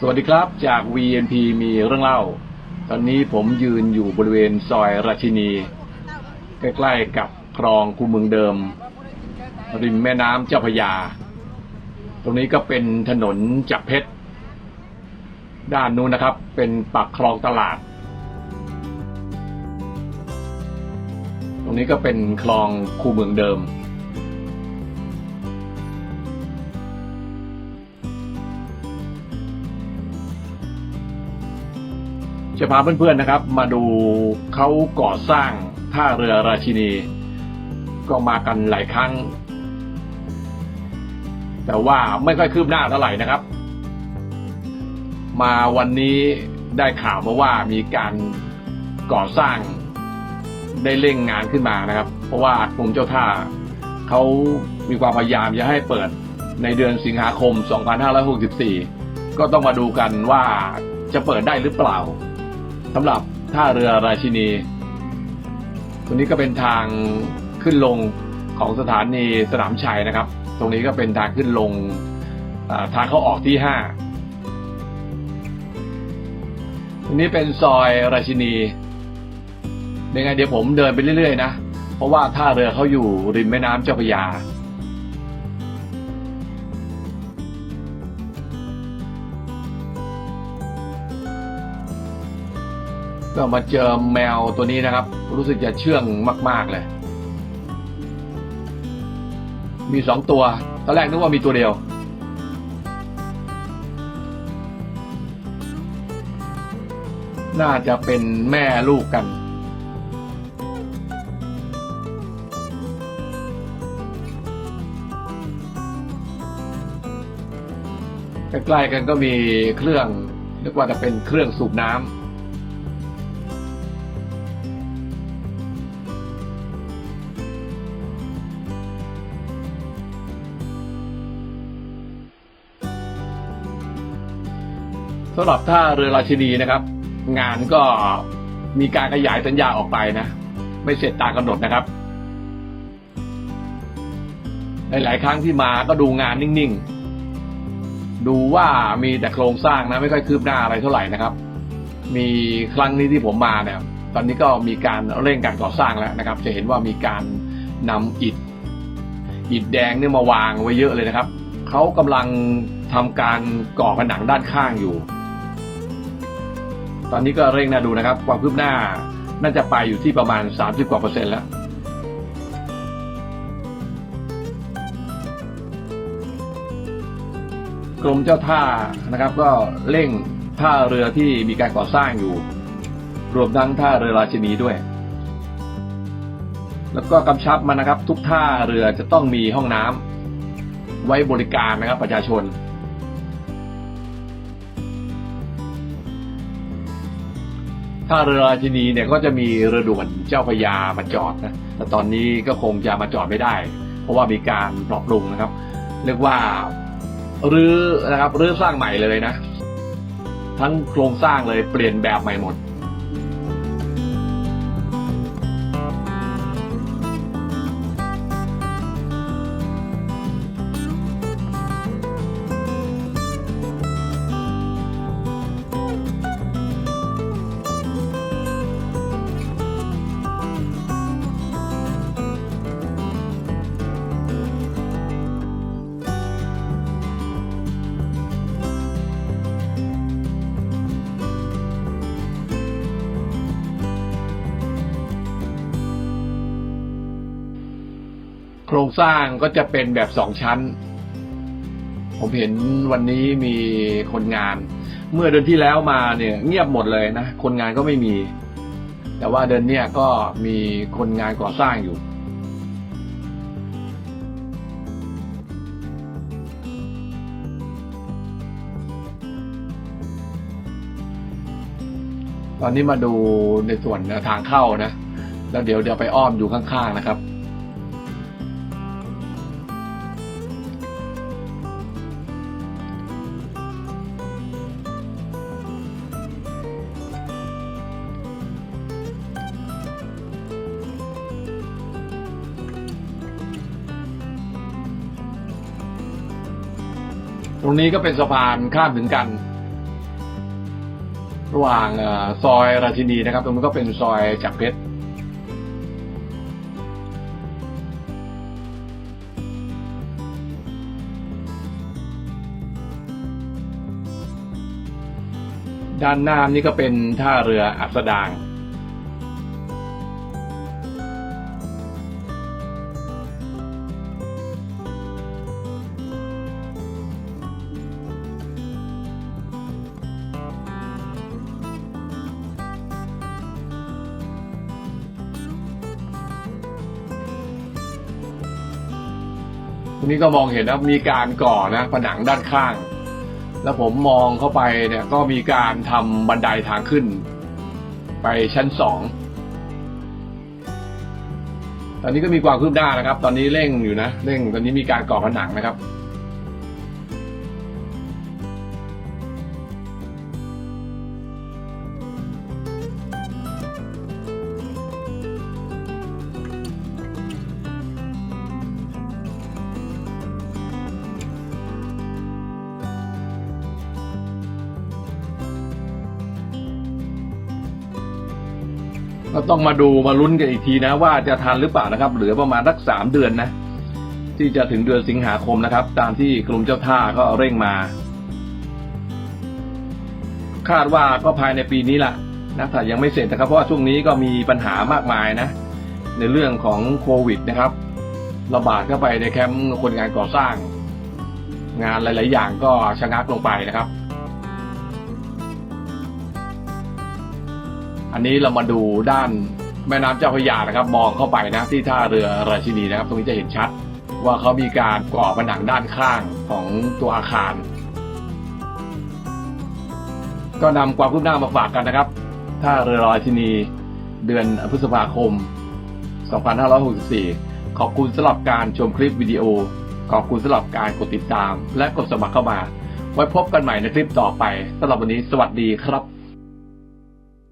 สวัสดีครับจาก VNP มีเรื่องเล่า ตอนนี้ผมยืนอยู่บริเวณซอยราชินี ใกล้ๆกับคลองคูเมืองเดิม ริมแม่น้ำเจ้าพยา ตรงนี้ก็เป็นถนนจักเพชร ด้านนู้นนะครับ เป็นปากคลองตลาด ตรงนี้ก็เป็นคลองคูเมืองเดิม จะพาเพื่อนๆนะครับ มาดูเขาก่อสร้างท่าเรือราชินี ก็มากันหลายครั้ง แต่ว่าไม่ค่อยคืบหน้าเท่าไหร่นะครับ มาวันนี้ได้ข่าวมาว่ามีการก่อสร้างได้เร่งงานขึ้นมานะครับ เพราะว่ากรมเจ้าท่าเขามีความพยายามจะให้เปิดในเดือนสิงหาคม 2564 ก็ต้องมาดูกันว่าจะเปิดได้หรือเปล่า สำหรับท่าเรือราชินี ตรงนี้ก็เป็นทางขึ้นลงของสถานีสนามชัยนะครับ ตรงนี้ก็เป็นทางขึ้นลงทางเข้าออกที่ห้าตรงนี้เป็นซอยราชินียังไงเดี๋ยวผมเดินไปเรื่อยๆนะ เพราะว่าท่าเรือเขาอยู่ริมแม่น้ำเจ้าพระยา ก็มาเจอแมวตัวนี้นะครับ รู้สึกจะเชื่องมาก ๆ เลย มีสองตัว ตอนแรกนึกว่ามีตัวเดียว น่าจะเป็นแม่ลูกกัน ใกล้ๆกันก็มีเครื่องนึกว่าจะเป็นเครื่องสูบน้ำ สำหรับท่าเรือราชินีนะครับ งานก็มีการขยายสัญญาออกไปนะ ไม่เสร็จตามกำหนดนะครับ หลาย ๆ ครั้งที่มาก็ดูงานนิ่ง ๆ ดูว่ามีแต่โครงสร้างนะไม่ค่อยคืบหน้าอะไรเท่าไหร่นะครับ มีครั้งนี้ที่ผมมาเนี่ย ตอนนี้ก็มีการเร่งการก่อสร้างแล้วนะครับ จะเห็นว่ามีการนำอิฐอิฐแดงเนี่ยมาวางไว้เยอะเลยนะครับเขากำลังทำการก่อผนังด้านข้างอยู่ ตอนนี้ก็เร่งนะดูนะครับ ความคืบหน้าน่าจะไปอยู่ที่ประมาณ 30 กว่าเปอร์เซ็นต์แล้วกรมเจ้าท่านะครับ ก็เร่งท่าเรือที่มีการก่อสร้างอยู่ รวมทั้งท่าเรือราชินีด้วย แล้วก็กำชับมานะครับ ทุกท่าเรือจะต้องมีห้องน้ำไว้บริการนะครับประชาชน ถ้าเรือราชินีเนี่ยก็จะมีเรือด่วนเจ้าพระยามาจอดนะแต่ตอนนี้ก็คงจะมาจอดไม่ได้ เพราะว่ามีการปรับปรุงนะครับ เรียกว่ารื้อนะครับรื้อสร้างใหม่เลยนะ ทั้งโครงสร้างเลยเปลี่ยนแบบใหม่หมด โครงสร้างก็จะเป็นแบบสองชั้น ผมเห็นวันนี้มีคนงาน เมื่อเดือนที่แล้วมาเนี่ย เงียบหมดเลยนะ คนงานก็ไม่มี แต่ว่าเดือนนี้ก็มีคนงานก่อสร้างอยู่ตอนนี้มาดูในส่วนทางเข้านะ แล้วเดี๋ยวเดี๋ยวไปอ้อมอยู่ข้างๆนะครับ ตรงนี้ก็เป็นสะพานข้ามถึงกัน ระหว่างซอยราชินีนะครับ ตรงนู้ก็เป็นซอยจักเพชรด้านหน้านี่ก็เป็นท่าเรืออัสดาง นี้ก็มองเห็นนะมีการก่อนะผนังด้านข้าง แล้วผมมองเข้าไปเนี่ยก็มีการทำบันไดทางขึ้น ไปชั้นสองตอนนี้ก็มีความคืบหน้านะครับ ตอนนี้เร่งอยู่นะเร่งตอนนี้มีการก่อผนังนะครับ ก็ต้องมาดูมาลุ้นกันอีกทีนะ ว่าจะทันหรือเปล่านะครับ เหลือประมาณสักสามเดือนนะ ที่จะถึงเดือนสิงหาคมนะครับ ตามที่กรมเจ้าท่าก็เร่งมา คาดว่าก็ภายในปีนี้แหละนะแต่ยังไม่เสร็จนะครับ เพราะว่าช่วงนี้ก็มีปัญหามากมายนะ ในเรื่องของโควิดนะครับ ระบาดเข้าไปในแคมป์คนงานก่อสร้าง งานหลาย ๆ อย่างก็ชะงักลงไปนะครับ อันนี้เรามาดูด้านแม่น้ำเจ้าพระยานะครับ มองเข้าไปนะที่ท่าเรือราชินีนะครับ ตรงนี้จะเห็นชัด ว่าเขามีการก่อผนังด้านข้างของตัวอาคาร ก็นำความคืบหน้ามาฝากกันนะครับท่าเรือราชินีเดือนพฤษภาคม 2564 ขอบคุณสำหรับการชมคลิปวิดีโอ ขอบคุณสำหรับการกดติดตาม และกดสมัครเข้ามา ไว้พบกันใหม่ในคลิปต่อไปสำหรับวันนี้สวัสดีครับ